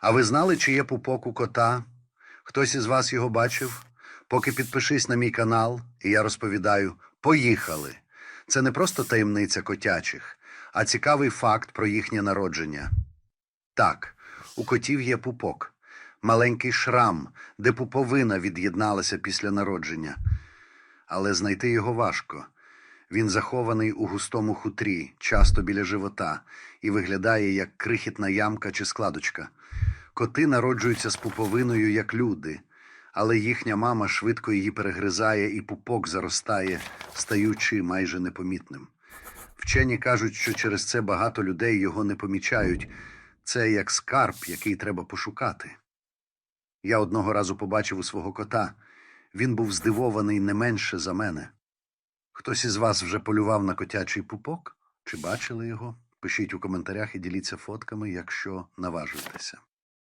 А ви знали, чи є пупок у кота? Хтось із вас його бачив? Поки підпишись на мій канал, і я розповідаю: поїхали! Це не просто таємниця котячих, а цікавий факт про їхнє народження. Так, у котів є пупок, маленький шрам, де пуповина від'єдналася після народження. Але знайти його важко. Він захований у густому хутрі, часто біля живота, і виглядає як крихітна ямка чи складочка. Коти народжуються з пуповиною, як люди, але їхня мама швидко її перегризає, і пупок заростає, стаючи майже непомітним. Вчені кажуть, що через це багато людей його не помічають. Це як скарб, який треба пошукати. Я одного разу побачив у свого кота. Він був здивований не менше за мене. Хтось із вас вже полював на котячий пупок? Чи бачили його? Пишіть у коментарях і діліться фотками, якщо наважуєтеся.